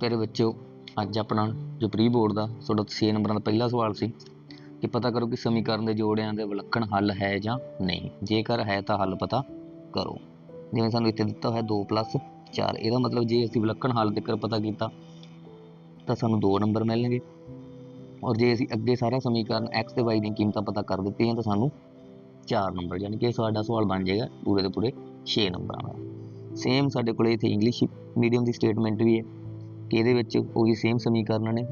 ਤੇਰੇ ਬੱਚਿਓ ਅੱਜ ਆਪਣਾ ਜੋ ਪ੍ਰੀ ਬੋਰਡ ਦਾ ਤੁਹਾਡਾ 6 ਨੰਬਰਾਂ ਦਾ ਪਹਿਲਾ ਸਵਾਲ ਸੀ ਕਿ ਪਤਾ ਕਰੋ ਕਿ ਸਮੀਕਰਨ ਦੇ ਜੋੜਿਆਂ ਦੇ ਵਿਲੱਖਣ ਹੱਲ ਹੈ ਜਾਂ ਨਹੀਂ। ਜੇਕਰ ਹੈ ਤਾਂ ਹੱਲ ਪਤਾ ਕਰੋ। ਜਿਵੇਂ ਸਾਨੂੰ ਇੱਥੇ ਦਿੱਤਾ ਹੋਇਆ 2 4 ਇਹਦਾ ਮਤਲਬ ਜੇ ਅਸੀਂ ਵਿਲੱਖਣ ਹੱਲ ਤੱਕ ਪਤਾ ਕੀਤਾ ਤਾਂ ਸਾਨੂੰ 2 ਨੰਬਰ ਮਿਲਣਗੇ। ਔਰ ਜੇ ਅਸੀਂ ਅੱਗੇ ਸਾਰਾ ਸਮੀਕਰਨ x ਤੇ y ਦੀਆਂ ਕੀਮਤਾਂ ਪਤਾ ਕਰ ਦਿੱਤੀਆਂ ਤਾਂ ਸਾਨੂੰ 4 ਨੰਬਰ, ਯਾਨੀ ਕਿ ਸਾਡਾ ਸਵਾਲ ਬਣ ਜਾਏਗਾ ਪੂਰੇ ਦੇ ਪੂਰੇ 6 ਨੰਬਰਾਂ ਦਾ ਸੇਮ ਸਾਡੇ ਕੋਲ ਇੱਥੇ ਇੰਗਲਿਸ਼ ਮੀਡੀਅਮ ਦੀ ਸਟੇਟਮੈਂਟ ਵੀ ਹੈ। ਕਿ ਇਹਦੇ ਵਿੱਚ ਉਹੀ ਸੇਮ ਸਮੀਕਰਨ ਨੇ।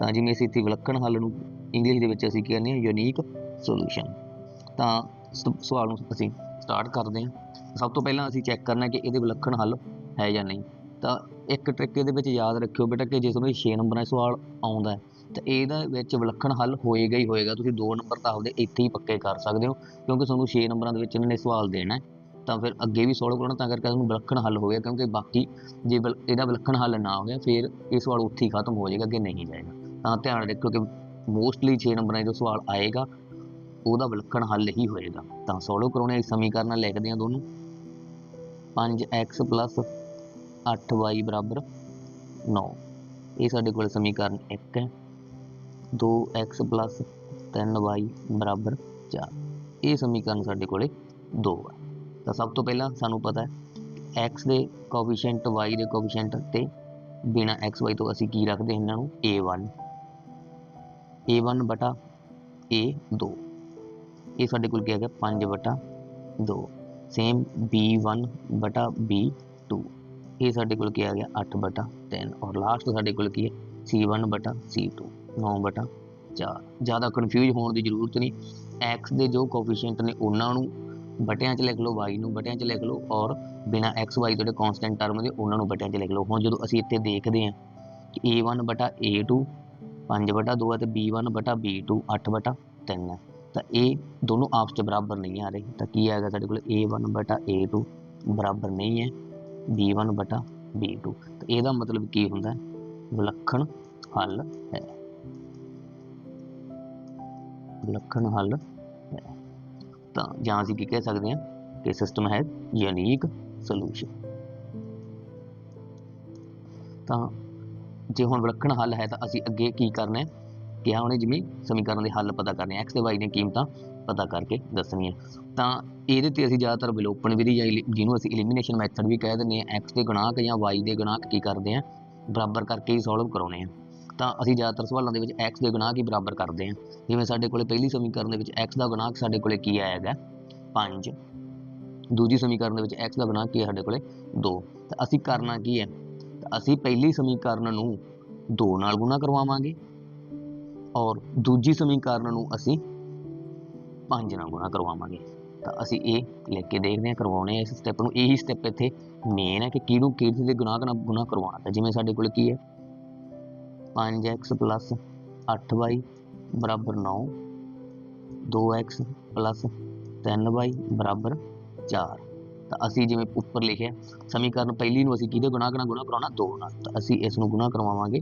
ਤਾਂ ਜਿਵੇਂ ਅਸੀਂ ਇੱਥੇ ਵਿਲੱਖਣ ਹੱਲ ਨੂੰ ਇੰਗਲਿਸ਼ ਦੇ ਵਿੱਚ ਅਸੀਂ ਕਹਿੰਦੇ ਹਾਂ ਯੂਨੀਕ ਸੋਲੂਸ਼ਨ ਤਾਂ ਸ- ਸਵਾਲ ਨੂੰ ਅਸੀਂ ਸਟਾਰਟ ਕਰਦੇ ਹਾਂ। ਸਭ ਤੋਂ ਪਹਿਲਾਂ ਅਸੀਂ ਚੈੱਕ ਕਰਨਾ ਕਿ ਇਹਦੇ ਵਿਲੱਖਣ ਹੱਲ ਹੈ ਜਾਂ ਨਹੀਂ। ਤਾਂ ਇੱਕ ਟ੍ਰਿਕ ਇਹਦੇ ਵਿੱਚ ਯਾਦ ਰੱਖਿਓ ਬੇਟਾ ਕਿ ਜੇ ਤੁਹਾਨੂੰ 6 ਨੰਬਰਾਂ ਦਾ ਸਵਾਲ ਆਉਂਦਾ ਤਾਂ ਇਹਦਾ ਵਿੱਚ ਵਿਲੱਖਣ ਹੱਲ ਹੋਏਗਾ ਹੀ ਹੋਏਗਾ। ਤੁਸੀਂ 2 ਨੰਬਰ ਤਾਂ ਆਪਦੇ ਇੱਥੇ ਹੀ ਪੱਕੇ ਕਰ ਸਕਦੇ ਹੋ, ਕਿਉਂਕਿ ਤੁਹਾਨੂੰ 6 ਨੰਬਰਾਂ ਦੇ ਵਿੱਚ ਇਹਨਾਂ ਨੇ ਸਵਾਲ ਦੇਣਾ ਹੈ। ਤਾਂ ਫਿਰ ਅੱਗੇ ਵੀ ਸੋਲਵ ਕਰਨਾ ਤਾਂ ਕਰਕੇ ਉਹਨੂੰ ਵਿਲੱਖਣ ਹੱਲ ਹੋ ਗਿਆ, ਕਿਉਂਕਿ ਬਾਕੀ ਜੇ ਵਿਲ- ਇਹਦਾ ਵਿਲੱਖਣ ਹੱਲ ਨਾ ਹੋਇਆ ਫਿਰ ਇਹ ਸਵਾਲ ਉੱਥੇ ਹੀ ਖਤਮ ਹੋ ਜਾਏਗਾ ਅੱਗੇ ਨਹੀਂ ਜਾਏਗਾ। ਤਾਂ ਧਿਆਨ ਰੱਖਿਓ ਕਿ ਮੋਸਟਲੀ 6 ਨੰਬਰਾਂ ਦਾ ਜੋ ਸਵਾਲ ਆਏਗਾ, ਉਹਦਾ ਵਿਲੱਖਣ ਹੱਲ ਹੀ ਹੋਏਗਾ। ਤਾਂ ਸੋਲਵ ਕਰਾਉਣੇ ਇਸ ਸਮੀਕਰਨ ਲਿਖਦੇ ਹਾਂ ਦੋਨੋਂ। 5x 8y ਬਰਾਬਰ 9 ਇਹ ਸਾਡੇ ਕੋਲ ਸਮੀਕਰਨ 1 ਹੈ। 2x 3y ਬਰਾਬਰ 4 ਇਹ ਸਮੀਕਰਨ ਸਾਡੇ ਕੋਲੇ 2 ਹੈ ਤਾਂ ਸਭ ਤੋਂ ਪਹਿਲਾਂ ਸਾਨੂੰ ਪਤਾ ਹੈ x ਦੇ ਕੋਐਫੀਸ਼ੀਐਂਟ y ਦੇ ਕੋਐਫੀਸ਼ੀਐਂਟ ਤੇ ਬਿਨਾ xy ਤੋਂ ਅਸੀਂ ਕੀ ਰੱਖਦੇ ਇਹਨਾਂ ਨੂੰ? a1 a1 ਬਟਾ a2 ਇਹ ਸਾਡੇ ਕੋਲ ਕੀ ਆ ਗਿਆ? 5 ਬਟਾ 2 ਸੇਮ b1 ਬਟਾ b2 ਇਹ ਸਾਡੇ ਕੋਲ ਕੀ ਆ ਗਿਆ? 8 ਬਟਾ 3 ਔਰ ਲਾਸਟ ਸਾਡੇ ਕੋਲ ਕੀ ਹੈ? c1 ਬਟਾ c2 9 ਬਟਾ 4 ਜ਼ਿਆਦਾ ਕਨਫਿਊਜ਼ ਹੋਣ ਦੀ ਜ਼ਰੂਰਤ ਨਹੀਂ। x ਦੇ ਜੋ ਕੋਐਫੀਸ਼ੀਐਂਟ ਨੇ ਉਹਨਾਂ ਨੂੰ ਬਟਿਆਂ 'ਚ ਲਿਖ ਲਓ, y ਨੂੰ ਬਟਿਆਂ 'ਚ ਲਿਖ ਲਓ ਔਰ ਬਿਨਾ x, y ਜਿਹੜੇ ਕਨਸਟੈਂਟ ਟਰਮ ਦੇ ਉਹਨਾਂ ਨੂੰ ਬਟਿਆਂ 'ਚ ਲਿਖ ਲਓ। ਹੁਣ ਜਦੋਂ ਅਸੀਂ ਇੱਥੇ ਦੇਖਦੇ ਹਾਂ ਕਿ a1 ਬਟਾ a2 5 ਬਟਾ 2 ਹੈ ਤੇ b1 ਬਟਾ b2 8 ਬਟਾ 3 ਹੈ। ਤਾਂ ਇਹ ਦੋਨੋਂ ਆਪਸ 'ਚ ਬਰਾਬਰ ਨਹੀਂ ਆ ਰਹੇ। ਤਾਂ ਕੀ ਆਏਗਾ ਸਾਡੇ ਕੋਲ? a1 ਬਟਾ a2 ਬਰਾਬਰ ਨਹੀਂ ਹੈ। b1 ਬਟਾ b2 ਤਾਂ ਇਹਦਾ ਮਤਲਬ ਕੀ ਹੁੰਦਾ? ਵਿਲੱਖਣ ਹੱਲ ਹੈ। ਵਿਲੱਖਣ ਹੱਲ ਤਾਂ ਜਾਂ ਅਸੀਂ ਕੀ ਕਹਿ ਸਕਦੇ ਹਾਂ ਕਿ ਸਿਸਟਮ ਹੈ ਯੂਨੀਕ ਸੋਲੂਸ਼ਨ ਤਾਂ ਜੇ ਹੁਣ ਵਿਲੱਖਣ ਹੱਲ ਹੈ ਤਾਂ ਅਸੀਂ ਅੱਗੇ ਕੀ ਕਰਨਾ ਹੈ? ਕਿਹਾ ਉਹਨੇ ਜਿਵੇਂ ਸਮੀਕਰਨ ਦੇ ਹੱਲ ਪਤਾ ਕਰਨੇ x ਤੇ y ਦੀਆਂ ਕੀਮਤਾਂ ਪਤਾ ਕਰਕੇ ਦੱਸਣੀਆਂ। ਤਾਂ ਇਹਦੇ ਤੇ ਅਸੀਂ ਜ਼ਿਆਦਾਤਰ ਵਿਲੋਪਨ ਵਿਧੀ ਜਾਂ ਇਲੀ- ਜਿਹਨੂੰ ਅਸੀਂ ਐਲੀਮੀਨੇਸ਼ਨ ਮੈਥਡ ਵੀ ਕਹਿ ਦਿੰਦੇ ਹਾਂ। x ਦੇ ਗੁਣਾਕ ਜਾਂ y ਦੇ ਗੁਣਾਕ ਕੀ ਕਰਦੇ ਹਾਂ ਬਰਾਬਰ ਕਰਕੇ ਹੀ ਸੋਲਵ ਕਰਾਉਣੇ ਆ। ਤਾਂ ਅਸੀਂ ਜ਼ਿਆਦਾਤਰ ਸਵਾਲਾਂ ਦੇ ਵਿੱਚ x ਦੇ ਗੁਣਾਕ ਹੀ ਬਰਾਬਰ ਕਰਦੇ ਹਾਂ? ਜਿਵੇਂ ਸਾਡੇ ਕੋਲੇ ਪਹਿਲੀ ਸਮੀਕਰਨ ਦੇ ਵਿੱਚ x ਦਾ ਗੁਣਾਂਕ ਸਾਡੇ ਕੋਲੇ ਕੀ ਆਏਗਾ 5 ਦੂਜੀ ਸਮੀਕਰਨ ਦੇ ਵਿੱਚ x ਦਾ ਗੁਣਾਂਕ ਕੀ ਹੈ ਸਾਡੇ ਕੋਲੇ? 2 ਤਾਂ ਅਸੀਂ ਕਰਨਾ ਕੀ ਹੈ? ਤਾਂ ਅਸੀਂ ਪਹਿਲੀ ਸਮੀਕਰਨ ਨੂੰ 2 ਨਾਲ ਗੁਣਾ ਕਰਵਾਵਾਂਗੇ ਔਰ ਦੂਜੀ ਸਮੀਕਰਨ ਨੂੰ ਅਸੀਂ 5 ਨਾਲ ਗੁਣਾ ਕਰਵਾਵਾਂਗੇ। ਤਾਂ ਅਸੀਂ ਇਹ ਲਿਖ ਕੇ ਦੇਖਦੇ ਹਾਂ, ਕਰਵਾਉਣੇ ਆ ਇਸ ਸਟੈਪ ਨੂੰ। ਇਹੀ ਸਟੈਪ ਇੱਥੇ ਮੇਨ ਹੈ ਕਿ ਕਿਹਨੂੰ ਕਿਹਦੇ ਦੇ ਗੁਣਾਂਕ ਨਾਲ ਗੁਣਾ ਕਰਵਾਉਣਾ। ਤਾਂ ਜਿਵੇਂ ਸਾਡੇ ਕੋਲ ਕੀ ਹੈ? 5x 8y ਬਰਾਬਰ 9 2x 3y ਬਰਾਬਰ 4 ਤਾਂ ਅਸੀਂ ਜਿਵੇਂ ਉੱਪਰ ਲਿਖਿਆ, ਸਮੀਕਰਨ ਪਹਿਲੀ ਨੂੰ ਅਸੀਂ ਕਿਹਦੇ ਗੁਣਾ ਨਾਲ ਗੁਣਾ ਕਰਾਉਣਾ? 2 ਨਾਲ। ਤਾਂ ਅਸੀਂ ਇਸ ਨੂੰ ਗੁਣਾ ਕਰਵਾਵਾਂਗੇ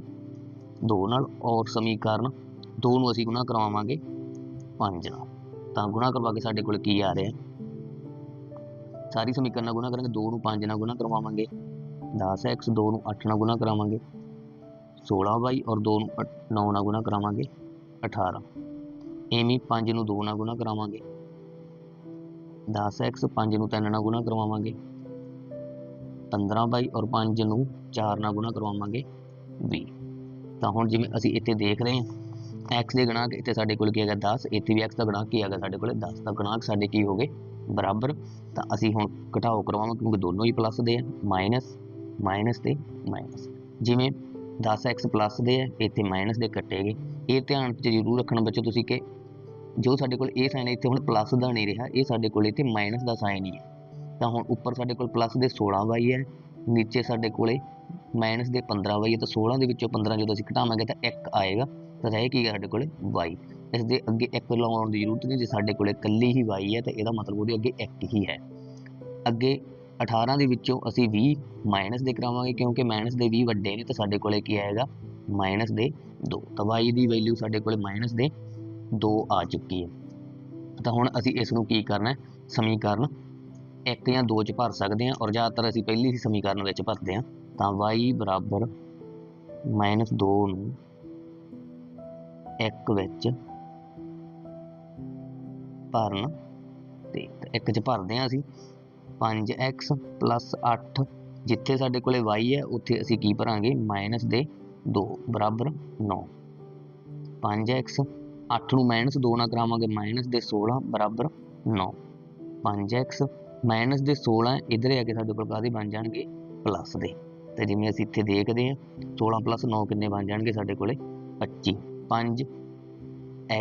2 ਨਾਲ ਔਰ ਸਮੀਕਰਨ 2 ਨੂੰ ਅਸੀਂ ਗੁਣਾ ਕਰਵਾਵਾਂਗੇ 5 ਨਾਲ। ਤਾਂ ਗੁਣਾ ਕਰਵਾ ਕੇ ਸਾਡੇ ਕੋਲ ਕੀ ਆ ਰਿਹਾ? ਸਾਰੀ ਸਮੀਕਰਨ ਨਾਲ ਗੁਣਾ ਕਰਾਂਗੇ 2 ਨੂੰ 5 ਨਾਲ ਗੁਣਾ ਕਰਵਾਵਾਂਗੇ। 10x 2 ਨੂੰ 8 ਨਾਲ ਗੁਣਾ ਕਰਾਵਾਂਗੇ। 16y ਔਰ 2 ਨੂੰ 9 ਨਾਲ ਗੁਣਾ ਕਰਾਵਾਂਗੇ 18 ਐਵੇਂ 5 ਨੂੰ 2 ਨਾਲ ਗੁਣਾ ਕਰਾਵਾਂਗੇ। 10x 5 ਨੂੰ 3 ਨਾਲ ਗੁਣਾ ਕਰਵਾਵਾਂਗੇ। 15y ਔਰ 5 ਨੂੰ 4 ਨਾਲ ਗੁਣਾ ਕਰਵਾਵਾਂਗੇ 20 ਤਾਂ ਹੁਣ ਜਿਵੇਂ ਅਸੀਂ ਇੱਥੇ ਦੇਖ ਰਹੇ ਹਾਂ x ਦੇ ਗੁਣਾਂਕ ਇੱਥੇ ਸਾਡੇ ਕੋਲ ਕੀ ਹੈਗਾ 10 ਇੱਥੇ ਵੀ x ਦਾ ਗੁਣਾਂਕ ਕੀ ਹੈਗਾ ਸਾਡੇ ਕੋਲ 10 ਦਾ ਗੁਣਾਂਕ ਸਾਡੇ ਕੀ ਹੋ ਗਏ ਬਰਾਬਰ। ਤਾਂ ਅਸੀਂ ਹੁਣ ਘਟਾਓ ਕਰਵਾਵਾਂਗੇ ਕਿਉਂਕਿ ਦੋਨੋਂ ਹੀ ਪਲੱਸ ਦੇ ਆ ਮਾਈਨਸ ਮਾਈਨਸ ਤੇ ਮਾਈਨਸ ਜਿਵੇਂ 10x ਪਲੱਸ ਦੇ ਹੈ ਇੱਥੇ ਮਾਈਨਸ ਦੇ ਕੱਟੇਗੇ ਇਹ ਧਿਆਨ 'ਚ ਜ਼ਰੂਰ ਰੱਖਣਾ ਬੱਚੋ ਤੁਸੀਂ ਕਿ ਜੋ ਸਾਡੇ ਕੋਲ ਇਹ ਸਾਈਨ ਇੱਥੇ ਹੁਣ ਪਲੱਸ ਦਾ ਨਹੀਂ ਰਿਹਾ, ਇਹ ਸਾਡੇ ਕੋਲ ਇੱਥੇ ਮਾਈਨਸ ਦਾ ਸਾਈਨ ਹੀ ਹੈ ਤਾਂ ਹੁਣ ਉੱਪਰ ਸਾਡੇ ਕੋਲ ਪਲੱਸ ਦੇ 16y ਹੈ, ਨੀਚੇ ਸਾਡੇ ਕੋਲੇ ਮਾਈਨਸ ਦੇ 15y ਹੈ, ਤਾਂ 16 ਦੇ ਵਿੱਚੋਂ 15 ਜਦੋਂ ਅਸੀਂ ਘਟਾਵਾਂਗੇ ਤਾਂ 1 ਆਏਗਾ, ਤਾਂ ਰਹਿ ਕੀ ਗਿਆ ਸਾਡੇ ਕੋਲੇ y ਇਸ ਦੇ ਅੱਗੇ 1 ਲਾਉਣ ਦੀ ਜ਼ਰੂਰਤ ਨਹੀਂ, ਜੇ ਸਾਡੇ ਕੋਲੇ ਇਕੱਲੀ ਹੀ y ਹੈ, ਤਾਂ ਇਹਦਾ ਮਤਲਬ ਉਹਦੇ ਅੱਗੇ 1 ਹੀ ਹੈ। ਅੱਗੇ 18 ਦੇ ਵਿੱਚੋਂ ਅਸੀਂ 20 ਮਾਈਨਸ ਦੇ ਕਰਾਵਾਂਗੇ, ਕਿਉਂਕਿ ਮਾਈਨਸ ਦੇ 20 ਵੱਡੇ ਨੇ, ਤਾਂ ਸਾਡੇ ਕੋਲੇ ਕੀ ਆਏਗਾ? ਮਾਈਨਸ ਦੇ 2 ਤਾਂ y ਦੀ ਵੈਲਿਊ ਸਾਡੇ ਕੋਲੇ ਮਾਈਨਸ ਦੇ 2 ਆ ਚੁੱਕੀ ਹੈ। ਤਾਂ ਹੁਣ ਅਸੀਂ ਇਸ ਨੂੰ ਕੀ ਕਰਨਾ ਹੈ? ਸਮੀਕਰਨ 1 ਜਾਂ 2 ਚ ਭਰ ਸਕਦੇ ਹਾਂ, ਔਰ ਜ਼ਿਆਦਾਤਰ ਅਸੀਂ ਪਹਿਲੀ ਹੀ ਸਮੀਕਰਨ ਵਿੱਚ ਭਰਦੇ ਹਾਂ। ਤਾਂ y ਬਰਾਬਰ ਮਾਈਨਸ 2 ਨੂੰ 1 ਵਿੱਚ ਭਰਨ ਤੇ 1 ਚ ਭਰਦੇ ਹਾਂ ਅਸੀਂ। 5x 8 ਜਿੱਥੇ ਸਾਡੇ ਕੋਲੇ y ਹੈ, ਉੱਥੇ ਅਸੀਂ ਕੀ ਭਰਾਂਗੇ? ਮਾਈਨਸ ਦੇ 2 ਬਰਾਬਰ 9 5x 8 ਨੂੰ ਮਾਈਨਸ 2 ਨਾਲ ਕਰਾਵਾਂਗੇ, ਮਾਈਨਸ ਦੇ 16 ਬਰਾਬਰ 9 5x ਮਾਈਨਸ ਦੇ 16 ਇਧਰ ਆ ਕੇ ਸਾਡੇ ਕੋਲ ਕਾਹਦੇ ਬਣ ਜਾਣਗੇ? ਪਲੱਸ ਦੇ। ਤੇ ਜਿਵੇਂ ਅਸੀਂ ਇੱਥੇ ਦੇਖਦੇ ਹਾਂ 16 ਪਲੱਸ 9 ਕਿੰਨੇ ਬਣ ਜਾਣਗੇ ਸਾਡੇ ਕੋਲੇ? 25 5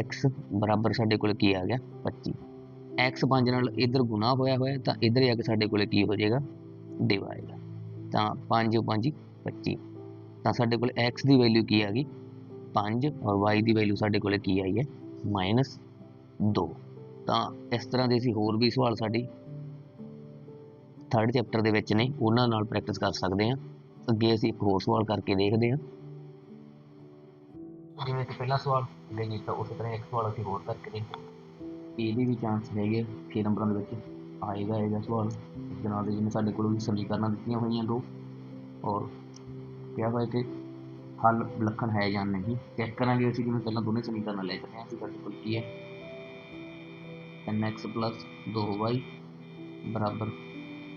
x ਬਰਾਬਰ ਸਾਡੇ ਕੋਲ ਕੀ ਆ ਗਿਆ? 25 x 5 ਨਾਲ ਇਧਰ ਗੁਣਾ ਹੋਇਆ ਹੋਇਆ, ਤਾਂ ਇਧਰ ਜਾ ਕੇ ਸਾਡੇ ਕੋਲੇ ਕੀ ਹੋ ਜਾਏਗਾ? ਡਿਵਾਈਡ ਤਾਂ 5 5 25 ਤਾਂ ਸਾਡੇ ਕੋਲ x ਦੀ ਵੈਲਿਊ ਕੀ ਆ ਗਈ? 5 ਔਰ y ਦੀ ਵੈਲਿਊ ਸਾਡੇ ਕੋਲੇ ਕੀ ਆਈ ਹੈ? ਮਾਈਨਸ 2 ਤਾਂ ਇਸ ਤਰ੍ਹਾਂ ਦੇ ਅਸੀਂ ਹੋਰ ਵੀ ਸਵਾਲ ਸਾਡੀ ਥਰਡ ਚੈਪਟਰ ਦੇ ਵਿੱਚ ਨੇ, ਉਹਨਾਂ ਨਾਲ ਪ੍ਰੈਕਟਿਸ ਕਰ ਸਕਦੇ ਹਾਂ। ਅੱਗੇ ਅਸੀਂ ਇੱਕ ਹੋਰ ਸਵਾਲ ਕਰਕੇ ਦੇਖਦੇ ਹਾਂ। ਜਿਵੇਂ ਕਿ ਪਹਿਲਾ ਸਵਾਲ ਦੇ ਕੀਤਾ ਉਸੇ ਤਰ੍ਹਾਂ ਇੱਕ ਸਵਾਲ ਅਸੀਂ ਹੋਰ ਕਰਕੇ ਦੇਖਦੇ ਇਹਦੇ ਵੀ ਚਾਂਸ ਹੈਗੇ 6 ਨੰਬਰਾਂ ਦੇ ਵਿੱਚ। ਆਏਗਾ ਇਹਦਾ ਸਵਾਲ। ਇਸ ਦੇ ਨਾਲ ਦੇ ਜਿਵੇਂ ਸਾਡੇ ਕੋਲ ਵੀ ਸਮੀਕਰਨਾਂ ਦਿੱਤੀਆਂ ਹੋਈਆਂ ਦੋ। ਔਰ ਕਿਹਾ ਹੋਇਆ ਕਿ ਹੱਲ ਵਿਲੱਖਣ ਹੈ ਜਾਂ ਨਹੀਂ ਚੈੱਕ ਕਰਾਂਗੇ ਅਸੀਂ ਜਿਵੇਂ ਪਹਿਲਾਂ ਦੋਨੇ ਸਮੀਕਰਨ ਲੈ ਚੁੱਕੇ ਹਾਂ। ਅਸੀਂ ਸਾਡੇ ਕੋਲ ਕੀ ਹੈ? 10x 2y ਬਰਾਬਰ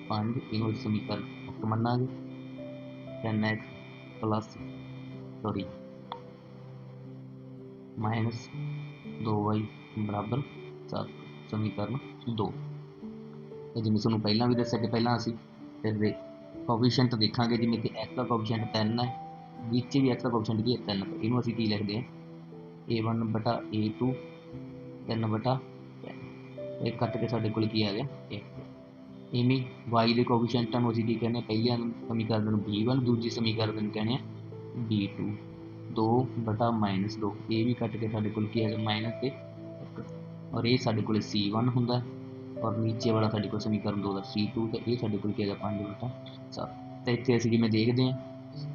5 ਇਹਨੂੰ ਅਸੀਂ ਸਮੀਕਰਨ ਮੁਕਤ ਮੰਨਾਂਗੇ। 10x ਸੌਰੀ ਮਾਈਨਸ 2y ਬਰਾਬਰ 7 ਸਮੀਕਰਨ 2 ਇਹ ਜਿਵੇਂ ਤੁਹਾਨੂੰ ਪਹਿਲਾਂ ਵੀ ਦੱਸਿਆ ਕਿ ਪਹਿਲਾਂ ਅਸੀਂ ਫਿਰ ਦੇ ਕੋਐਫੀਸ਼ੀਐਂਟ ਦੇਖਾਂਗੇ, ਜਿਵੇਂ ਕਿ x ਦਾ ਕੋਐਫੀਸ਼ੀਐਂਟ 3 ਹੈ, ਵਿੱਚ ਵੀ x ਦਾ ਕੋਐਫੀਸ਼ੀਐਂਟ ਕੀ ਹੈ? 3 ਇਹਨੂੰ ਅਸੀਂ ਕੀ ਲਿਖਦੇ ਹਾਂ? a1 ਬਟਾ a2 3 ਬਟਾ ਇਹ ਕੱਟ ਕੇ ਸਾਡੇ ਕੋਲ ਕੀ ਆ ਗਿਆ? 1 ਇਵੇਂ y ਦੇ ਕੋਐਫੀਸ਼ੀਐਂਟਾਂ ਨੂੰ ਅਸੀਂ ਕੀ ਕਹਿੰਦੇ ਹਾਂ? ਪਹਿਲੇ ਸਮੀਕਰਨ ਨੂੰ b1 ਦੂਜੀ ਸਮੀਕਰਨ ਨੂੰ ਕਹਿੰਦੇ ਆ b2 2 ਬਟਾ ਮਾਈਨਸ 2 ਇਹ ਵੀ ਕੱਟ ਕੇ ਸਾਡੇ ਕੋਲ ਕੀ ਆ ਗਿਆ? ਮਾਈਨਸ ਤੇ ਔਰ ਇਹ ਸਾਡੇ ਕੋਲ c1 ਹੁੰਦਾ ਔਰ ਨੀਚੇ ਵਾਲਾ ਸਾਡੇ ਕੋਲ ਸਮੀਕਰਨ 2 ਦਾ c2 ਤੇ ਇਹ ਸਾਡੇ ਕੋਲ ਕੀ ਹੈਗਾ 5 ਬਟਾ 7 ਤਾਂ ਇੱਥੇ ਅਸੀਂ ਜਿਵੇਂ ਦੇਖਦੇ ਹਾਂ?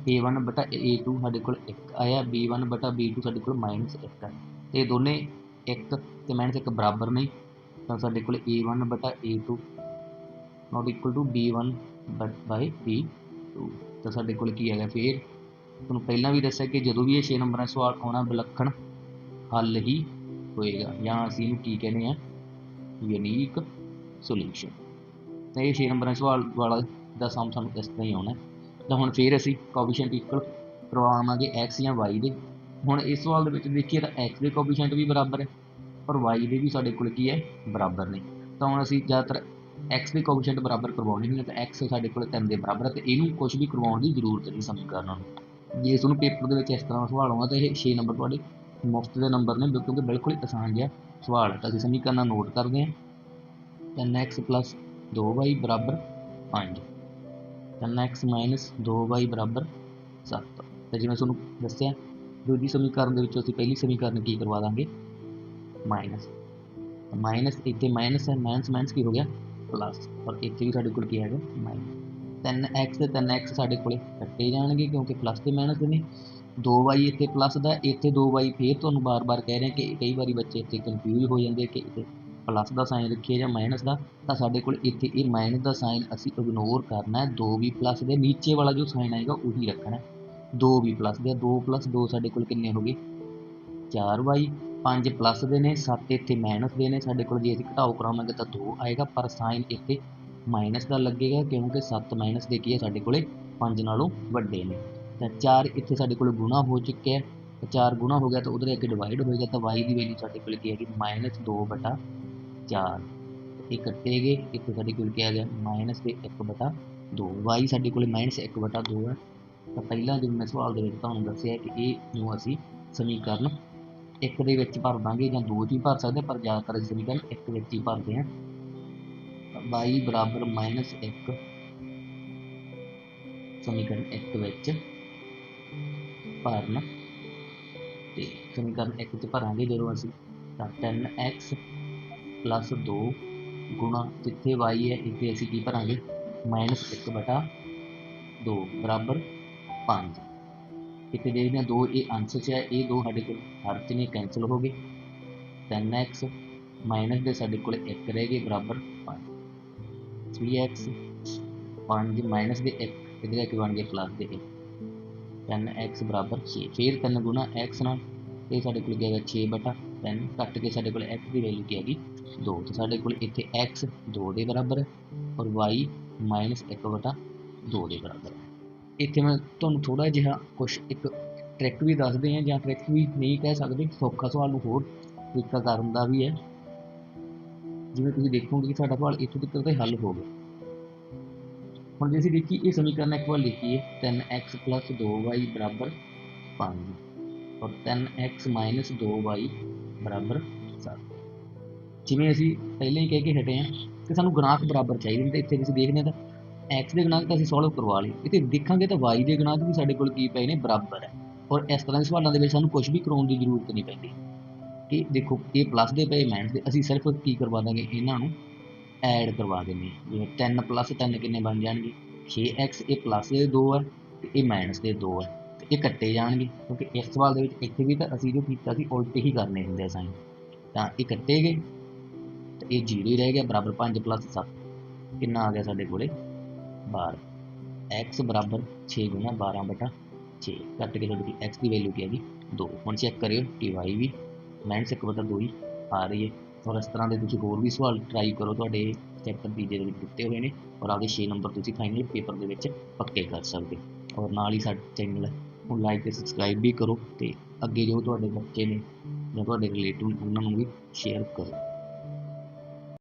A1 ਬਟਾ a2 ਸਾਡੇ ਕੋਲ 1 ਆਇਆ b1 ਬਟਾ b2 ਸਾਡੇ ਕੋਲ ਮਾਈਨਸ 1 ਹੈ। ਤੇ ਇਹ ਦੋਨੇ 1 ਤੇ ਮਾਈਨਸ 1 ਬਰਾਬਰ ਨਹੀਂ ਤਾਂ ਸਾਡੇ ਕੋਲ a1 ਬਟਾ a2 not equal to b1 but by b2 ਤਾਂ ਸਾਡੇ ਕੋਲ ਕੀ ਹੈਗਾ ਫਿਰ? ਤੁਹਾਨੂੰ ਪਹਿਲਾਂ ਵੀ ਦੱਸਿਆ ਕਿ ਜਦੋਂ ਵੀ ਇਹ 6 ਨੰਬਰਾਂ ਸਵਾਲ ਆਉਣਾ ਵਿਲੱਖਣ, ਹੱਲ ਹੀ ਹੋਏਗਾ ਜਾਂ ਅਸੀਂ ਇਹਨੂੰ ਕੀ ਕਹਿੰਦੇ ਆ ਯੂਨੀਕ ਸੋਲੂਸ਼ਨ ਤਾਂ ਇਹ 6 ਨੰਬਰਾਂ ਦੇ ਸਵਾਲ ਵਾਲਾ ਦਾ ਸਮ ਸਾਨੂੰ ਇਸ ਤਰ੍ਹਾਂ ਹੀ ਆਉਣਾ ਤਾਂ ਹੁਣ ਫਿਰ ਅਸੀਂ ਕੋਐਫੀਸ਼ੀਐਂਟ ਇਕੁਅਲ ਕਰਵਾਵਾਂਗੇ x ਜਾਂ y ਦੇ। ਹੁਣ ਇਸ ਸਵਾਲ ਦੇ ਵਿੱਚ ਦੇਖੀਏ ਤਾਂ x ਦੇ ਕੋਐਫੀਸ਼ੀਐਂਟ ਵੀ ਬਰਾਬਰ ਹੈ ਪਰ y ਦੇ ਵੀ ਸਾਡੇ ਕੋਲ ਕੀ ਹੈ? ਬਰਾਬਰ ਨੇ। ਤਾਂ ਹੁਣ ਅਸੀਂ ਜ਼ਿਆਦਾਤਰ x ਦੇ ਕੋਐਫੀਸ਼ੀਐਂਟ ਬਰਾਬਰ ਕਰਵਾਉਣੇ ਨਹੀਂ ਤਾਂ x ਸਾਡੇ ਕੋਲ 3 ਦੇ ਬਰਾਬਰ ਹੈ, ਤੇ ਇਹਨੂੰ ਕੁਝ ਵੀ ਕਰਵਾਉਣ ਦੀ ਜ਼ਰੂਰਤ ਨਹੀਂ ਸਮੀਕਰਨਾਂ ਨੂੰ। ਜੇ ਤੁਹਾਨੂੰ ਪੇਪਰ ਦੇ ਵਿੱਚ ਇਸ ਤਰ੍ਹਾਂ ਦਾ ਸਵਾਲ ਆਉਂਦਾ ਤਾਂ ਇਹ 6 ਨੰਬਰ ਤੁਹਾਡੇ ਮੁਫਤ ਦੇ ਨੰਬਰ ਨੇ ਕਿਉਂਕਿ ਬਿਲਕੁਲ ਹੀ ਆਸਾਨ ਜਿਹਾ ਸਵਾਲ ਹੈ। ਤਾਂ ਅਸੀਂ ਸਮੀਕਰਨ ਨੋਟ ਕਰਦੇ ਹਾਂ। 10x 2y ਬਰਾਬਰ 5 10x 2y ਬਰਾਬਰ 7 ਤੇ ਜਿਵੇਂ ਤੁਹਾਨੂੰ ਦੱਸਿਆ, ਦੂਜੀ ਸਮੀਕਰਨ ਦੇ ਵਿੱਚੋਂ ਅਸੀਂ ਪਹਿਲੀ ਸਮੀਕਰਨ ਕੀ ਕਰਵਾ ਦਾਂਗੇ? ਮਾਈਨਸ ਮਾਈਨਸ ਇੱਥੇ ਮਾਈਨਸ ਹੈ ਮਾਈਨਸ ਮਾਈਨਸ ਕੀ ਹੋ ਗਿਆ? ਪਲੱਸ ਔਰ ਇੱਥੇ ਵੀ ਸਾਡੇ ਕੋਲ ਕੀ ਹੈਗਾ? ਮਾਈਨਸ 3x ਤੇ 3x ਸਾਡੇ ਕੋਲੇ ਕੱਟੇ ਜਾਣਗੇ, ਕਿਉਂਕਿ ਪਲੱਸ ਤੇ ਮਾਈਨਸ ਦੇ ਨੇ। ਦੋ 2y ਇੱਥੇ ਪਲੱਸ ਦਾ, ਇੱਥੇ ਦੋ 2y ਫੇਰ ਤੁਹਾਨੂੰ ਬਾਰ-ਬਾਰ ਕਹਿ ਰਹੇ ਕਿ ਕਈ ਵਾਰੀ ਬੱਚੇ ਇੱਥੇ ਕਨਫਿਊਜ਼ ਹੋ ਜਾਂਦੇ ਕਿ ਇੱਥੇ ਪਲੱਸ ਦਾ ਸਾਈਨ ਰੱਖੀਏ ਜਾਂ ਮਾਈਨਸ ਦਾ, ਤਾਂ ਸਾਡੇ ਕੋਲ ਇੱਥੇ ਇਹ ਮਾਈਨਸ ਦਾ ਸਾਈਨ ਅਸੀਂ ਇਗਨੋਰ ਕਰਨਾ ਹੈ। 2 ਵੀ ਪਲੱਸ ਦੇ ਨੀਚੇ ਵਾਲਾ ਜੋ ਸਾਈਨ ਆਏਗਾ, ਉਹੀ ਰੱਖਣਾ ਹੈ। 2 ਵੀ ਪਲੱਸ ਦੇ 2 ਪਲੱਸ 2 ਸਾਡੇ ਕੋਲ ਕਿੰਨੇ ਹੋ ਗਏ? 4y 5 ਪਲੱਸ ਦੇ ਨੇ 7 ਇੱਥੇ ਮਾਈਨਸ ਦੇ ਨੇ ਸਾਡੇ ਕੋਲ। ਜੇ ਅਸੀਂ ਘਟਾਓ ਕਰਾਵਾਂਗੇ ਤਾਂ 2 ਆਏਗਾ, ਪਰ ਸਾਈਨ ਇੱਥੇ ਮਾਈਨਸ ਦਾ ਲੱਗੇਗਾ, ਕਿਉਂਕਿ 7 ਮਾਈਨਸ ਦੇ ਕੀ ਹੈ ਸਾਡੇ ਕੋਲੇ 5 ਨਾਲੋਂ ਵੱਡੇ ਨੇ। ਤਾਂ 4 ਇੱਥੇ ਸਾਡੇ ਕੋਲ ਗੁਣਾ ਹੋ ਚੁੱਕਿਆ ਹੈ ਤਾਂ 4 ਗੁਣਾ ਹੋ ਗਿਆ ਤਾਂ ਉਧਰ ਅੱਗੇ ਡਿਵਾਈਡ ਹੋਏਗਾ ਤਾਂ y ਦੀ ਵੈਲਿਊ ਸਾਡੇ ਕੋਲ ਕੀ ਹੈਗੀ ਮਾਈਨਸ 2 ਬਟਾ 4 ਇਹ ਕੱਟੇ ਗਏ। ਇੱਥੇ ਸਾਡੇ ਕੋਲ ਕੀ ਆ ਗਿਆ? ਮਾਈਨਸ ਤੇ 1 ਬਟਾ 2 y ਸਾਡੇ ਕੋਲ ਮਾਈਨਸ 1 ਬਟਾ 2 ਹੈ ਤਾਂ ਪਹਿਲਾਂ ਜਿਵੇਂ ਮੈਂ ਸਵਾਲ ਦੇ ਵਿੱਚ ਤੁਹਾਨੂੰ ਦੱਸਿਆ ਕਿ ਇਹ ਨੂੰ ਅਸੀਂ ਸਮੀਕਰਨ ਇੱਕ ਦੇ ਵਿੱਚ ਭਰ ਦਾਂਗੇ ਜਾਂ ਦੋ 'ਚ ਵੀ ਭਰ ਸਕਦੇ ਪਰ ਜ਼ਿਆਦਾਤਰ ਅਸੀਂ ਸਮੀਕਰਨ ਇੱਕ ਵਿੱਚ ਹੀ ਭਰਦੇ ਹਾਂ ਤਾਂ y ਬਰਾਬਰ ਮਾਈਨਸ 1 ਸਮੀਕਰਨ ਇੱਕ ਵਿੱਚ। ਭਰਨ ਤੇ ਸਮੀਕਰਨ ਇੱਕ 'ਚ ਭਰਾਂਗੇ ਜਦੋਂ ਅਸੀਂ। ਤਾਂ 10x ਪਲੱਸ 2 ਗੁਣਾ ਜਿੱਥੇ y ਹੈ, ਇੱਥੇ ਅਸੀਂ ਕੀ ਭਰਾਂਗੇ? ਮਾਈਨਸ 1 ਬਟਾ 2 ਬਰਾਬਰ 5 ਇੱਥੇ ਦੇਖਦੇ ਹਾਂ 2 ਇਹ ਅੰਸ਼ 'ਚ ਹੈ, ਇਹ ਦੋ ਸਾਡੇ ਕੋਲ ਹਰ 'ਚ ਨੇ ਕੈਂਸਲ ਹੋ ਗਏ। 10x ਮਾਈਨਸ ਦੇ ਸਾਡੇ ਕੋਲ 1 ਰਹਿ ਗਏ, ਬਰਾਬਰ 5 3x 5 ਮਾਈਨਸ ਦੇ 1 ਇਹਦੇ ਕਰਕੇ ਬਣ ਗਿਆ ਪਲੱਸ ਦੇ 1 3x ਬਰਾਬਰ 6 ਫਿਰ 3 ਗੁਣਾ x ਨਾਲ ਇਹ ਸਾਡੇ ਕੋਲ ਕੀ ਹੈਗਾ 6 ਬਟਾ 3 ਕੱਟ ਕੇ ਸਾਡੇ ਕੋਲ x ਦੀ ਵੈਲਿਊ ਕੀ ਹੈਗੀ 2 ਤੇ ਸਾਡੇ ਕੋਲ ਇੱਥੇ x 2 ਦੇ ਬਰਾਬਰ ਹੈ ਔਰ y ਮਾਈਨਸ 1 ਬਟਾ 2 ਦੇ ਬਰਾਬਰ ਹੈ। ਇੱਥੇ ਮੈਂ ਤੁਹਾਨੂੰ ਥੋੜਾ ਜਿਹਾ ਕੁਝ ਇੱਕ ਟ੍ਰਿਕ ਵੀ ਦੱਸਦੇ ਹਾਂ ਜਾਂ ਟ੍ਰਿਕ ਵੀ ਨਹੀਂ ਕਹਿ ਸਕਦੇ, ਸੌਖਾ ਸਵਾਲ ਨੂੰ ਹੋਰ ਤਰੀਕਾ ਕਰਨ ਦਾ ਵੀ ਹੈ। ਜਿਵੇਂ ਤੁਸੀਂ ਦੇਖੋਗੇ ਕਿ ਸਾਡਾ ਸਵਾਲ ਇੱਥੋਂ ਤੱਕ ਤਾਂ ਹੱਲ ਹੋ ਗਿਆ। ਹੁਣ ਜੇ ਅਸੀਂ ਦੇਖੀਏ, ਇਹ ਸਮੀਕਰਨ ਇੱਕ ਵਾਰ ਲਿਖੀਏ 3x 2y ਬਰਾਬਰ 5 ਔਰ 3x 2y ਬਰਾਬਰ 7 ਜਿਵੇਂ ਅਸੀਂ ਪਹਿਲਾਂ ਹੀ ਕਹਿ ਕੇ ਹਟੇ ਹਾਂ ਕਿ ਸਾਨੂੰ ਗੁਣਾਂਕ ਬਰਾਬਰ ਚਾਹੀਦੇ ਨੇ, ਤੇ ਇੱਥੇ ਤੁਸੀਂ ਦੇਖਦੇ ਹਾਂ ਤਾਂ x ਦੇ ਗੁਣਾਂਕ ਤਾਂ ਅਸੀਂ ਸੋਲਵ ਕਰਵਾ ਲਏ। ਇੱਥੇ ਦੇਖਾਂਗੇ ਤਾਂ y ਦੇ ਗੁਣਾਂਕ ਵੀ ਸਾਡੇ ਕੋਲ ਕੀ ਪਏ ਨੇ? ਬਰਾਬਰ ਹੈ। ਔਰ ਇਸ ਤਰ੍ਹਾਂ ਦੇ ਸਵਾਲਾਂ ਦੇ ਵਿੱਚ ਸਾਨੂੰ ਕੁਝ ਵੀ ਕਰਾਉਣ ਦੀ ਜ਼ਰੂਰਤ ਨਹੀਂ ਪੈਂਦੀ। ਕਿ ਦੇਖੋ ਇਹ ਪਲੱਸ ਦੇ ਪਏ ਮਾਈਨਸ ਦੇ, ਅਸੀਂ ਸਿਰਫ ਕੀ ਕਰਵਾ ਦਾਂਗੇ? ਇਹਨਾਂ ਨੂੰ ਐਡ ਕਰਵਾ ਦਿੰਦੇ ਹਾਂ। ਜਿਵੇਂ 3 ਪਲੱਸ 3 ਕਿੰਨੇ ਬਣ ਜਾਣਗੇ? 6x ਇਹ ਪਲੱਸ ਦੇ 2 ਹੈ ਤੇ ਇਹ ਮਾਈਨਸ ਦੇ 2 ਹੈ ਤੇ ਇਹ ਕੱਟੇ ਜਾਣਗੇ। ਕਿਉਂਕਿ ਇਸ ਸਵਾਲ ਦੇ ਵਿੱਚ ਇੱਥੇ ਵੀ ਤਾਂ ਅਸੀਂ ਜੋ ਕੀਤਾ ਸੀ, ਉਲਟੇ ਹੀ ਕਰਨੇ ਹੁੰਦੇ ਆ ਸਾਈਨ ਤਾਂ ਇਹ ਕੱਟੇ ਗਏ ਤੇ ਇਹ 0 ਹੀ ਰਹਿ ਗਿਆ, ਬਰਾਬਰ 5 ਪਲੱਸ 7 ਕਿੰਨਾ ਆ ਗਿਆ ਸਾਡੇ ਕੋਲੇ? 12 x ਬਰਾਬਰ 6 ਗੁਣਾ 12 ਬਟਾ 6 ਕੱਟ ਕੇ ਤੁਹਾਡੀ x ਦੀ ਵੈਲਿਊ ਕੀ ਹੈਗੀ? 2 ਹੁਣ ਚੈੱਕ ਕਰਿਓ ਕਿ y ਵੀ। ਮਾਈਨਸ 1 ਬਟਾ 2 ਹੀ ਆ ਰਹੀ ਹੈ। ਔਰ ਇਸ ਤਰ੍ਹਾਂ ਦੇ ਤੁਸੀਂ ਹੋਰ ਵੀ ਸਵਾਲ ਟਰਾਈ ਕਰੋ ਤੁਹਾਡੇ ਚੈਪਟਰ ਤੀਜੇ ਦੇ ਵਿੱਚ ਦਿੱਤੇ ਹੋਏ ਨੇ ਔਰ ਆਪਦੇ 6 ਨੰਬਰ ਤੁਸੀਂ ਫਾਈਨਲ ਪੇਪਰ ਦੇ ਵਿੱਚ ਪੱਕੇ ਕਰ ਸਕਦੇ ਹੋ। ਔਰ ਨਾਲ ਹੀ ਸਾਡਾ ਚੈਨਲ ਨੂੰ ਲਾਈਕ ਤੇ ਸਬਸਕ੍ਰਾਈਬ ਵੀ ਕਰੋ ਤੇ ਅੱਗੇ ਜੋ ਤੁਹਾਡੇ ਬੱਚੇ ਨੇ ਜਾਂ ਤੁਹਾਡੇ ਰਿਲੇਟਿਵ ਉਹਨਾਂ ਨੂੰ ਵੀ ਸ਼ੇਅਰ ਕਰੋ।